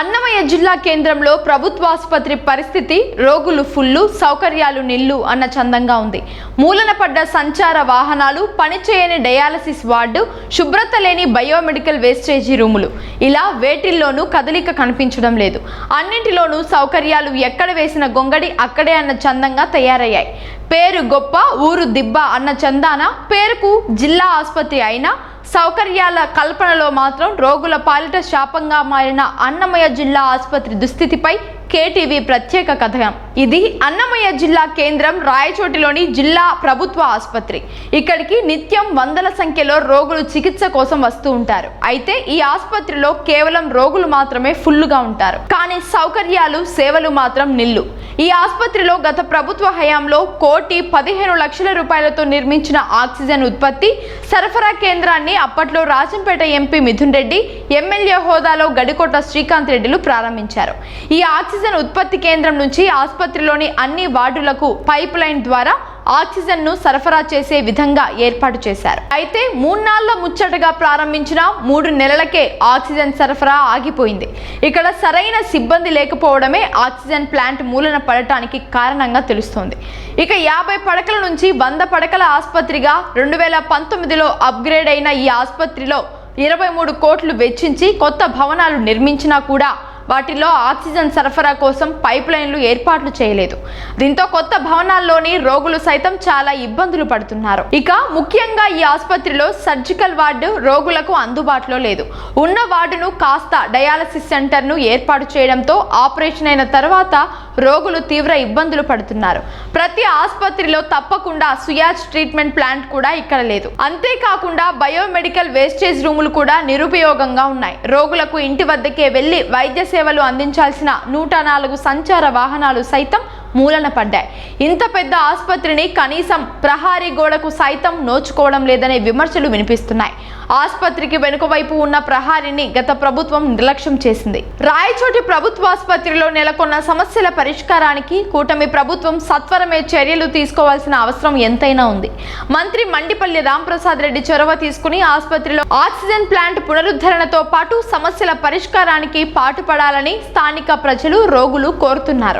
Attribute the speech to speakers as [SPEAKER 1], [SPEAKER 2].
[SPEAKER 1] అన్నమయ్య జిల్లా కేంద్రంలో ప్రభుత్వ ఆసుపత్రి పరిస్థితి రోగులు ఫుల్లు సౌకర్యాలు నిల్లు అన్న చందంగా ఉంది. మూలన పడ్డ సంచార వాహనాలు పనిచేయని డయాలసిస్ వార్డు శుభ్రత లేని బయోమెడికల్ వేస్టేజీ రూములు. ఇలా వేటిల్లోనూ కదలిక కనిపించడం లేదు. అన్నింటిలోనూ సౌకర్యాలు ఎక్కడ వేసిన గొంగడి అక్కడే అన్న చందంగా తయారయ్యాయి. పేరు గొప్ప ఊరు దిబ్బ అన్న చందాన పేరుకు జిల్లా ఆసుపత్రి అయినా సౌకర్యాల కల్పనలో మాత్రం రోగుల పాలిట శాపంగా మారిన అన్నమయ్య జిల్లా ఆసుపత్రి దుస్థితిపై కేటీవీ ప్రత్యేక కథనం. ఇది అన్నమయ్య జిల్లా కేంద్రం రాయచోటిలోని జిల్లా ప్రభుత్వ ఆసుపత్రి. ఇక్కడికి నిత్యం వందల సంఖ్యలో రోగులు చికిత్స కోసం వస్తూ ఉంటారు. అయితే ఈ ఆసుపత్రిలో కేవలం రోగులు మాత్రమే ఫుల్లుగా ఉంటారు. కానీ సౌకర్యాలు సేవలు మాత్రం నిల్లు. ఈ ఆసుపత్రిలో గత ప్రభుత్వ హయాంలో కోటి పదిహేను లక్షల రూపాయలతో నిర్మించిన ఆక్సిజన్ ఉత్పత్తి సరఫరా కేంద్రాన్ని అప్పట్లో రాజంపేట ఎంపీ మిథున్ రెడ్డి ఎమ్మెల్యే హోదాలో గడికోట శ్రీకాంత్ రెడ్డిలు ప్రారంభించారు. ఈ ఆక్సిజన్ ఉత్పత్తి కేంద్రం నుంచి ఆసుపత్రిలోని అన్ని వార్డులకు పైప్ లైన్ ద్వారా ఆక్సిజన్ను సరఫరా చేసే విధంగా ఏర్పాటు చేశారు. అయితే మూన్నాళ్ళ ముచ్చటగా ప్రారంభించిన మూడు నెలలకే ఆక్సిజన్ సరఫరా ఆగిపోయింది. ఇక్కడ సరైన సిబ్బంది లేకపోవడమే ఆక్సిజన్ ప్లాంట్ మూలన పడటానికి కారణంగా తెలుస్తోంది. ఇక యాభై పడకల నుంచి వంద పడకల ఆసుపత్రిగా రెండు వేల పంతొమ్మిదిలో అప్గ్రేడ్ అయిన ఈ ఆసుపత్రిలో ఇరవై మూడు కోట్లు వెచ్చించి కొత్త భవనాలు నిర్మించినా కూడా వాటిలో ఆక్సిజన్ సరఫరా కోసం పైప్ లైన్లు ఏర్పాట్లు చేయలేదు. దీంతో కొత్త భవనాల్లోని రోగులు సైతం చాలా ఇబ్బందులు పడుతున్నారు. ఇక ముఖ్యంగా ఈ ఆసుపత్రిలో సర్జికల్ వార్డు రోగులకు అందుబాటులో లేదు. ఉన్న వార్డును కాస్త డయాలసిస్ సెంటర్ను ఏర్పాటు చేయడంతో ఆపరేషన్ అయిన తర్వాత రోగులు తీవ్ర ఇబ్బందులు పడుతున్నారు. ప్రతి ఆసుపత్రిలో తప్పకుండా సుయాజ్ ట్రీట్మెంట్ ప్లాంట్ కూడా ఇక్కడ లేదు. అంతేకాకుండా బయోమెడికల్ వేస్టేజ్ రూములు కూడా నిరుపయోగంగా ఉన్నాయి. రోగులకు ఇంటి వద్దకే వెళ్ళి వైద్య సేవలు అందించాల్సిన నూట నాలుగు సంచార వాహనాలు సైతం మూలన పడ్డాయి. ఇంత పెద్ద ఆసుపత్రిని కనీసం ప్రహారీ గోడకు సైతం నోచుకోవడం లేదనే విమర్శలు వినిపిస్తున్నాయి. ఆసుపత్రికి వెనుక వైపు ఉన్న ప్రహారీని గత ప్రభుత్వం నిర్లక్ష్యం చేసింది. రాయచోటి ప్రభుత్వ ఆసుపత్రిలో నెలకొన్న సమస్యల పరిష్కారానికి కూటమి ప్రభుత్వం సత్వరమే చర్యలు తీసుకోవాల్సిన అవసరం ఎంతైనా ఉంది. మంత్రి మండిపల్లి రాంప్రసాద్ రెడ్డి చొరవ తీసుకుని ఆసుపత్రిలో ఆక్సిజన్ ప్లాంట్ పునరుద్ధరణతో పాటు సమస్యల పరిష్కారానికి పాటుపడాలని స్థానిక ప్రజలు రోగులు కోరుతున్నారు.